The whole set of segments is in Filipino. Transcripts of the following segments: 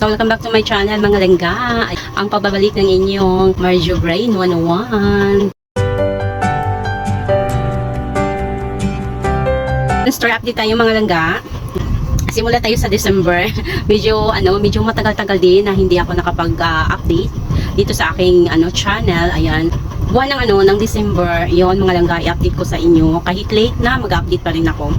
So, welcome back to my channel, mga langga. Ang pababalik ng inyong Marjo Brain 101. Store update tayo mga langga. Simula tayo sa December. medyo ano, medyo matagal-tagal din na hindi ako nakapag-update dito sa aking ano channel. Ayan. Buwan ng ano ng December, 'yon mga langga, i-update ko sa inyo. Kahit late na, mag-update pa rin ako.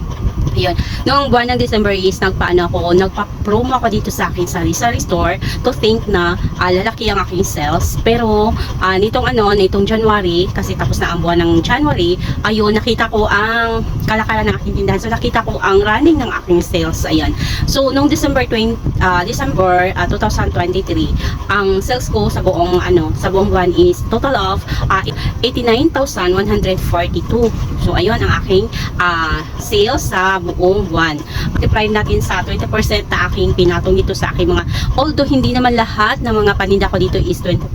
Ayun. Noong buwan ng December is nagpaano ako, nagpa-promo ako dito sa aking sari-sari store to think na ah, lalaki ang aking sales. Pero ah, nitong ano, nitong January, kasi tapos na ang buwan ng January, ayun, nakita ko ang kalakaran ng aking tindahan. So nakita ko ang running ng aking sales. Ayan. So noong December 20, ah, December ah, 2023, ang sales ko sa buong ano, sa buong buwan is total of ah, 89,142. So ayun ang aking ah, sales sa buong buwan. Multiply natin sa 20% na aking pinatong dito sa aking mga although hindi naman lahat ng mga paninda ko dito is 20%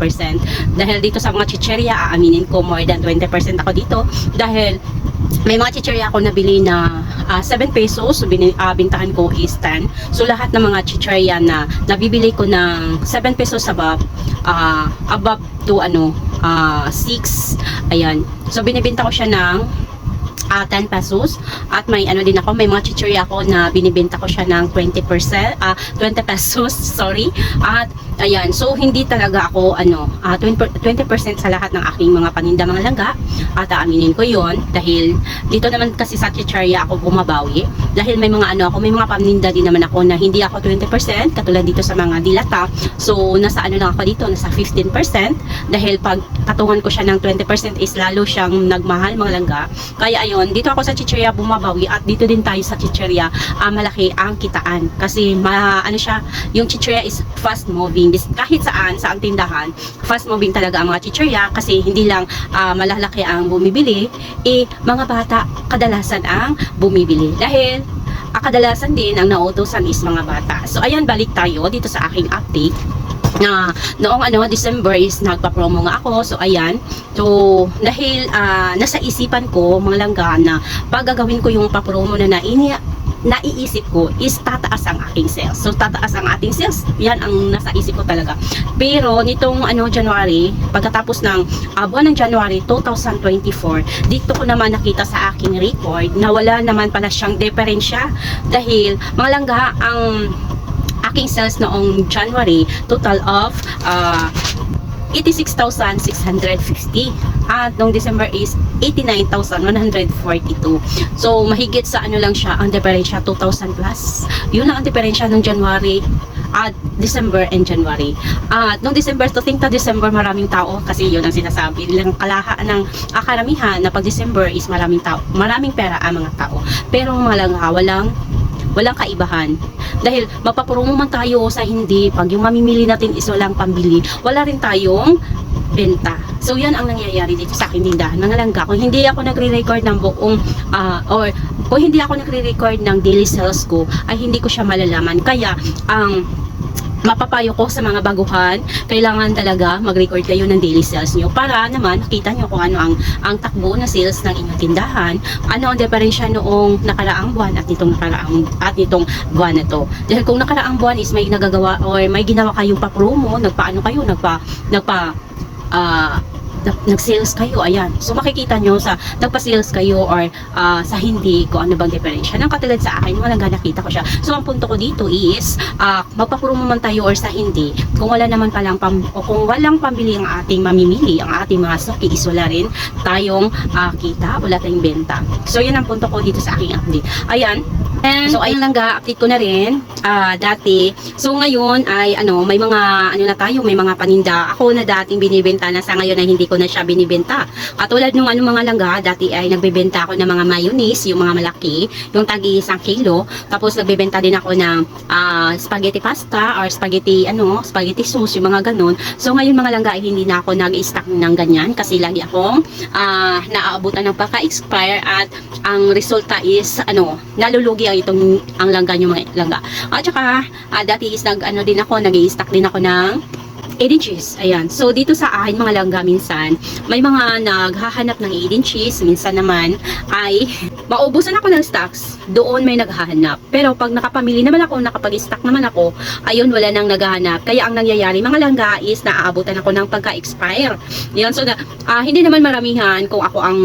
dahil dito sa mga chicheria aaminin ko more than 20% ako dito dahil may mga chicheria ako nabili na ah, 7 pesos, so bini, ah, bintahan ko is 10. So lahat ng mga chicheria na nabibili ko ng 7 pesos above, ah, above to ano, ah, 6, ayan. So binibenta ko siya ng ah 10 pesos. At may ano din ako may mga chichirya ako na binibenta ko siya ng 20% ah 20 pesos sorry. At ayan so hindi talaga ako ano ah 20%, 20% sa lahat ng aking mga paninda mga langga. At aaminin ko yon dahil dito naman kasi sa chichirya ako bumabawi. Dahil may mga ano ako may mga paninda din naman ako na hindi ako 20% katulad dito sa mga dilata. So nasa ano lang ako dito nasa 15% dahil pag katungan ko siya ng 20% is lalo siyang nagmahal mga langga. Kaya ayun dito ako sa chicheria bumabawi at dito din tayo sa chicheria ah, malaki ang kitaan. Kasi ma, ano siya yung chicheria is fast moving Bis- kahit saan sa ang tindahan fast moving talaga ang mga chicheria kasi hindi lang ah, malalaki ang bumibili eh mga bata kadalasan ang bumibili. Dahil ah, kadalasan din ang nautosan is mga bata. So ayan balik tayo dito sa aking update. Na noong ano December is nagpa-promo nga ako. So ayan. So dahil ah, nasa isipan ko mga langga na pag gagawin ko yung pa-promo na naini naiisip ko is tataas ang aking sales. So tataas ang ating sales. Yan ang nasa isip ko talaga. Pero nitong ano January, pagkatapos ng ah, buwan ng January 2024, dito ko naman nakita sa aking record na wala naman pala siyang diferensya dahil mga langga ang aking sales noong January, total of uh, 86,650. At noong December is 89,142. So, mahigit sa ano lang siya, ang diferensya 2,000 plus. Yun lang ang diferensya ng January at December and January. At noong December, to think na December maraming tao kasi yun ang sinasabi nilang kalaha ng ah, karamihan na pag December is maraming tao, maraming pera ang mga tao. Pero mga langha, walang walang kaibahan. Dahil magpapromo man tayo sa hindi, pag yung mamimili natin is walang pambili, wala rin tayong benta. So yan ang nangyayari dito sa aking tindahan. Mga langga, kung hindi ako nagre-record ng buong ah, or kung hindi ako nagre-record ng daily sales ko, ay hindi ko siya malalaman. Kaya ang mapapayo ko sa mga baguhan, kailangan talaga mag-record kayo ng daily sales nyo para naman makita nyo kung ano ang, ang takbo na sales ng inyong tindahan, ano ang diferensya noong nakaraang buwan at nitong nakaraang at nitong buwan na to. Dahil kung nakaraang buwan is may nagagawa or may ginawa kayong pa-promo, nagpaano kayo, nagpa, nagpa, nag- nag-sales kayo, ayan. So makikita nyo sa nagpa-sales kayo or ah, sa hindi ko ano bang diferensya. Nang katulad sa akin, wala nga nakita ko siya. So ang punto ko dito is, uh, magpapromo man tayo or sa hindi, kung wala naman palang pam, o kung walang pambili ang ating mamimili, ang ating mga suki, is wala rin tayong ah, kita, wala tayong benta. So yun ang punto ko dito sa aking update. Ayan, And, so ayun lang ga, update ko na rin ah, dati. So ngayon ay ano, may mga ano na tayo, may mga paninda. Ako na dating binibenta na sa ngayon ay hindi ko na siya binibenta. Katulad nung ano mga langga, dati ay nagbebenta ako ng mga mayonnaise, yung mga malaki, yung tagi isang kilo. Tapos nagbebenta din ako ng ah, spaghetti pasta or spaghetti ano, spaghetti sauce, yung mga ganun. So ngayon mga langga ay hindi na ako nag-stock ng ganyan kasi lagi akong ah, naaabutan ng pagka-expire at ang resulta is ano, nalulugi ang itong ang langga nyo mga langga. At saka ah, dati is nag ano din ako, nag-i-stock din ako ng 8 inches. Ayan. So, dito sa akin mga langga minsan, may mga naghahanap ng 8 inches. Minsan naman ay maubusan ako ng stocks, doon may naghahanap. Pero pag nakapamili naman ako, nakapag-stock naman ako, ayun, wala nang naghahanap. Kaya ang nangyayari, mga langga is naaabutan ako ng pagka-expire. Yan, so ah, hindi naman maramihan kung ako ang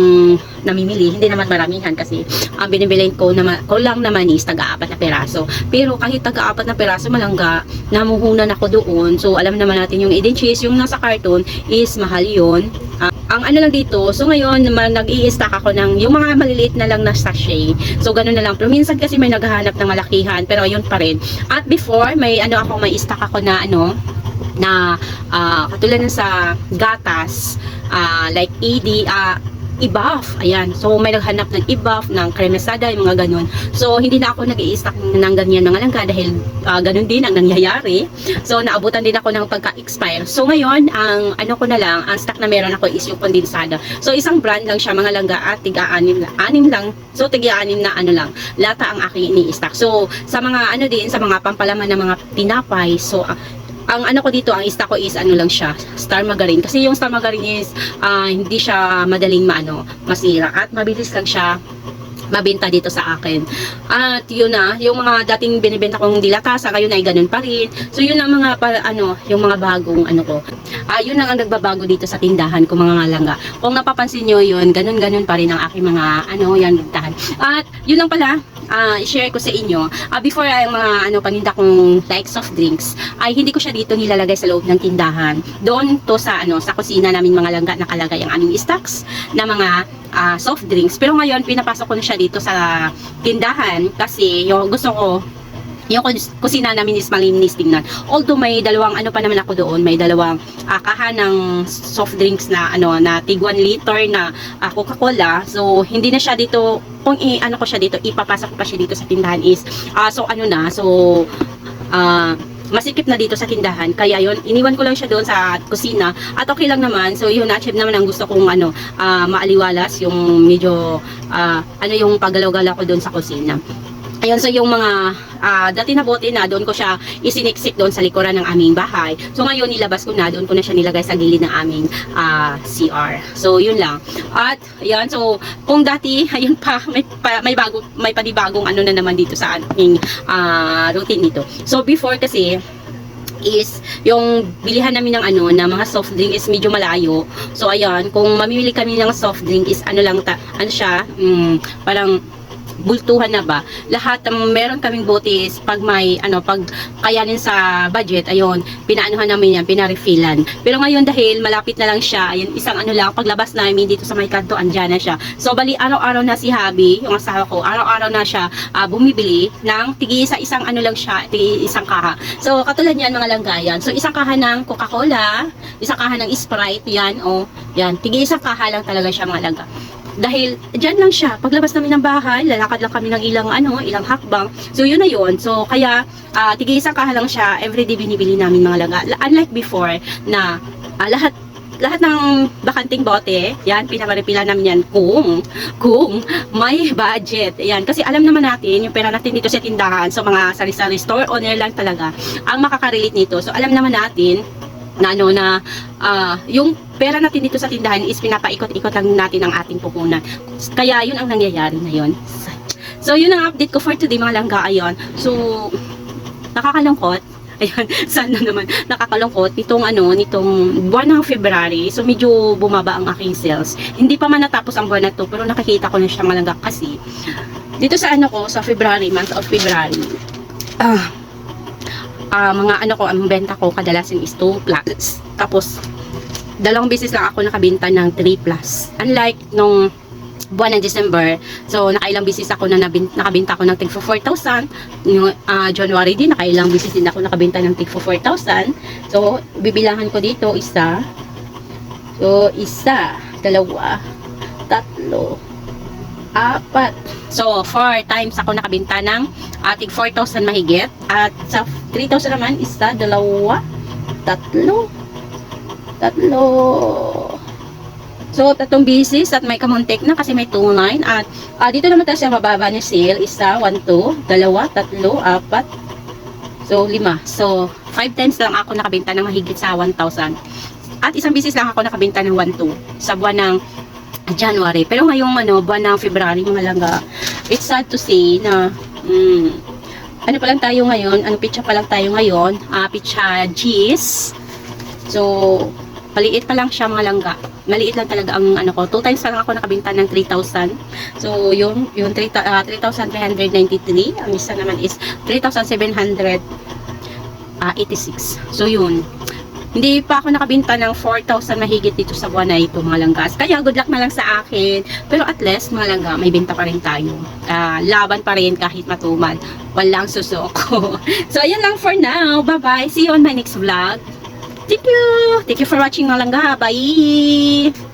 namimili, hindi naman maramihan kasi ang binibilin ko, naman, ko lang naman is taga-apat na peraso. Pero kahit taga-apat na peraso malangga, namuhunan ako doon. So alam naman natin yung Eden yung nasa carton is mahal yun. Ah, ang ano lang dito, so ngayon naman nag i-stack ako ng yung mga maliliit na lang na sachet. So ganun na lang. Pero minsan kasi may naghahanap ng malakihan, pero ayun pa rin. At before, may ano ako, may stock ako na ano, na ah, katulad ng sa gatas, ah, like ED, ah, i-buff. Ayan. So, may naghanap ng i-buff, ng kremesada, yung mga ganun. So, hindi na ako nag i stock ng ganyan mga langga dahil ah, ganun din ang nangyayari. So, naabutan din ako ng pagka-expire. So, ngayon, ang ano ko na lang, ang stock na meron ako is yung kondensada. So, isang brand lang siya mga langga at tiga-anim anim lang. So, tiga-anim na ano lang, lata ang aking ini-stock. So, sa mga ano din, sa mga pampalaman ng mga tinapay, so, ah, ang ano ko dito, ang ista ko is ano lang siya, star margarine. Kasi yung star margarine is ah, hindi siya madaling maano, masira at mabilis lang siya mabenta dito sa akin. At yun na, yung mga dating binibenta kong dilata sa ngayon ay ganun pa rin. So yun ang mga pa, ano, yung mga bagong ano ko. Ah, yun lang ang nagbabago dito sa tindahan ko mga langga. Kung napapansin nyo yun, ganun-ganun pa rin ang aking mga ano, yan tindahan. At yun lang pala, ah, i-share ko sa inyo. Ah, before ay mga ano paninda kong like soft drinks, ay hindi ko siya dito nilalagay sa loob ng tindahan. Doon to sa ano sa kusina namin mga langga nakalagay ang aming stocks na mga ah, soft drinks. Pero ngayon pinapasok ko na siya dito sa tindahan kasi yung gusto ko yung kus- kusina namin is malinis tingnan. Although may dalawang ano pa naman ako doon, may dalawang ah, kaha ng soft drinks na ano na tig 1 liter na ah, Coca-Cola. So hindi na siya dito kung i ano ko siya dito, ipapasok ko pa siya dito sa tindahan is ah, so ano na, so ah masikip na dito sa tindahan. Kaya yon iniwan ko lang siya doon sa kusina. At okay lang naman. So yun, achieve naman ang gusto kong ano, ah, maaliwalas. Yung medyo, ah, ano yung paggalaw-galaw ko doon sa kusina. Ayun, so yung mga ah, dati na bote na, doon ko siya isiniksik doon sa likuran ng aming bahay. So ngayon, nilabas ko na, doon ko na siya nilagay sa gilid ng aming ah, CR. So yun lang. At, ayan, so kung dati, ayun pa, may, pa, may, bago, may panibagong ano na naman dito sa ating ah, routine dito. So before kasi, is yung bilihan namin ng ano na mga soft drink is medyo malayo. So ayan, kung mamimili kami ng soft drink is ano lang ta, ano siya, mm, parang bultuhan na ba? Lahat ng meron kaming botes pag may ano pag kayanin sa budget ayon pinaanuhan namin yan pinarefillan pero ngayon dahil malapit na lang siya ayun isang ano lang paglabas namin dito sa may kanto andyan na siya. So bali araw-araw na si Habi yung asawa ko araw-araw na siya ah, bumibili ng tigi isa isang ano lang siya tigi isang kaha. So katulad niyan mga langgayan. So isang kaha ng Coca-Cola isang kaha ng Sprite yan oh yan tigi isang kaha lang talaga siya mga langga dahil dyan lang siya. Paglabas namin ng bahay lalakad lang kami ng ilang ano ilang hakbang. So yun na yun. So kaya uh, tigil isang kaha lang siya. Everyday binibili namin mga laga unlike before na ah, lahat lahat ng bakanting bote, yan, pinamaripila namin yan kung, kung may budget. Yan, kasi alam naman natin, yung pera natin dito sa tindahan, so mga sari-sari store owner lang talaga, ang makakarelate nito. So alam naman natin, na ano na ah, yung pera natin dito sa tindahan is pinapaikot-ikot lang natin ang ating puhunan. Kaya yun ang nangyayari ngayon. So yun ang update ko for today mga langga ayon. So nakakalungkot. Ayun, sana naman nakakalungkot nitong ano, nitong buwan ng February. So medyo bumaba ang aking sales. Hindi pa man natapos ang buwan na to, pero nakikita ko na siya malangga kasi dito sa ano ko, sa February, month of February. Ah, ah, mga ano ko, ang benta ko kadalasan is 2 plus. Tapos, dalawang beses lang ako nakabenta ng 3 plus. Unlike nung buwan ng December, so nakailang beses ako na nakabenta ko ng tig for 4,000. Yung ah, January din, nakailang beses din ako nakabenta ng tig for 4,000. So, bibilangan ko dito, isa. So, isa, dalawa, tatlo, apat. So, 4 times ako nakabenta ng ating 4,000 mahigit. At sa 3,000 naman, isa, dalawa, tatlo, tatlo. So, tatlong bisis at may kamuntik na kasi may 2,9. At ah, dito naman tayo sa mababa ni sale. Isa, 1, 2, dalawa, tatlo, apat. So, lima. So, 5 times lang ako nakabenta ng mahigit sa 1,000. At isang bisis lang ako nakabenta ng 1, 2 sa buwan ng January. Pero ngayong ano, buwan ng February, mga langga, it's sad to say na, mm, ano pa lang tayo ngayon, ano pitcha pa lang tayo ngayon, ah pitcha G's. So, maliit pa lang siya mga langga. Maliit lang talaga ang ano ko. Two times lang ako nakabinta ng 3,000. So, yung, yung 3, ah, 3,393. Ang isa naman is 3,786. So, yun. Hindi pa ako nakabinta ng 4,000 mahigit dito sa buwan na ito mga langgas. Kaya good luck na lang sa akin. Pero at least mga langga, may binta pa rin tayo. Ah, laban pa rin kahit matumal. Walang susoko. so ayan lang for now. Bye-bye. See you on my next vlog. Thank you. Thank you for watching mga langga. Bye.